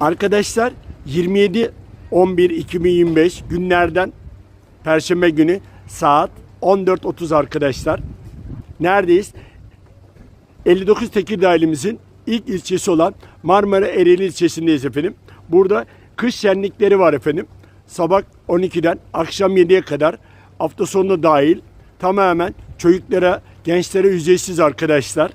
Arkadaşlar 27 11 2025 günlerden Perşembe günü saat 14.30 arkadaşlar. Neredeyiz? 59 Tekirdağ ilimizin ilk ilçesi olan Marmara Ereğli ilçesindeyiz efendim. Burada kış şenlikleri var efendim. Sabah 12'den akşam 7'ye kadar hafta sonu dahil tamamen çocuklara, gençlere ücretsiz arkadaşlar.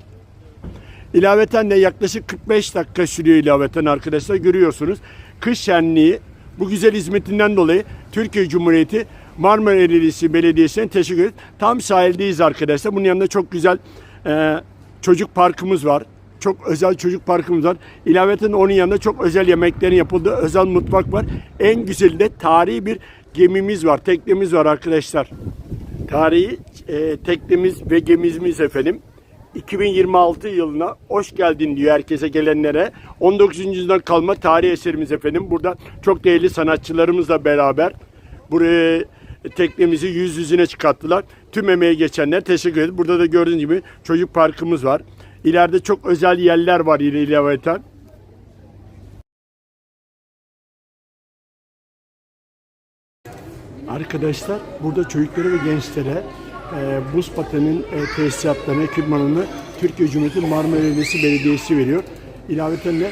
İlaveten de yaklaşık 45 dakika sürüyor ilaveten arkadaşlar görüyorsunuz. Kış şenliği bu güzel hizmetinden dolayı Türkiye Cumhuriyeti Marmara Ereğlisi Belediyesi'ne teşekkür ederiz. Tam sahildeyiz arkadaşlar. Bunun yanında çok güzel e, çocuk parkımız var. Çok özel çocuk parkımız var. İlaveten onun yanında çok özel yemeklerin yapıldığı özel mutfak var. En güzeli de tarihi bir gemimiz var, teknemiz var arkadaşlar. Tarihi e, teknemiz ve gemimiz efendim. 2026 yılına hoş geldin diyor herkese gelenlere. 19. yüzyıldan kalma tarih eserimiz efendim. Burada çok değerli sanatçılarımızla beraber buraya teknemizi yüz yüzüne çıkarttılar. Tüm emeği geçenler teşekkür ederiz. Burada da gördüğünüz gibi çocuk parkımız var. İleride çok özel yerler var yine ilaveten. Arkadaşlar burada çocuklara ve gençlere e, buz patenin e, tesisatlarını, ekipmanını Türkiye Cumhuriyeti Marmara Belediyesi Belediyesi veriyor. İlaveten de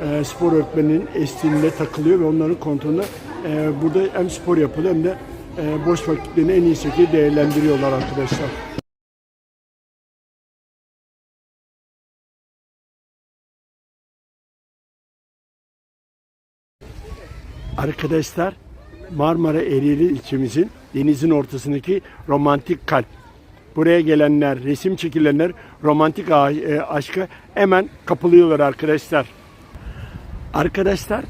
e, spor öğretmeninin eşliğinde takılıyor ve onların kontrolünde e, burada hem spor yapılıyor hem de e, boş vakitlerini en iyi şekilde değerlendiriyorlar arkadaşlar. Arkadaşlar Marmara Ereğli ilçemizin denizin ortasındaki romantik kalp. Buraya gelenler, resim çekilenler romantik e, aşka hemen kapılıyorlar arkadaşlar. Arkadaşlar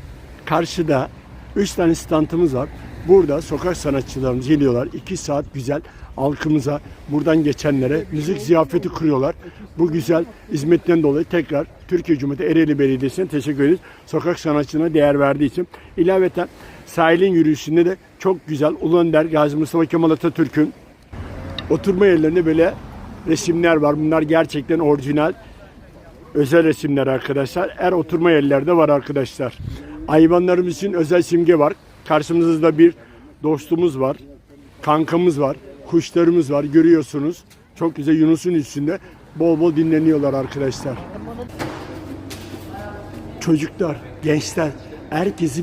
karşıda 3 tane standımız var. Burada sokak sanatçılarımız geliyorlar. 2 saat güzel halkımıza, buradan geçenlere müzik ziyafeti kuruyorlar. Bu güzel hizmetten dolayı tekrar Türkiye Cumhuriyeti Ereğli Belediyesi'ne teşekkür ederiz. Sokak sanatçına değer verdiği için. İlaveten sahilin yürüyüşünde de çok güzel Ulu Önder Gazi Mustafa Kemal Atatürk'ün oturma yerlerinde böyle resimler var. Bunlar gerçekten orijinal özel resimler arkadaşlar. Her oturma yerlerde var arkadaşlar. Hayvanlarımız için özel simge var. Karşımızda bir dostumuz var. Kankamız var. Kuşlarımız var. Görüyorsunuz. Çok güzel Yunus'un üstünde bol bol dinleniyorlar arkadaşlar. Çocuklar, gençler herkesi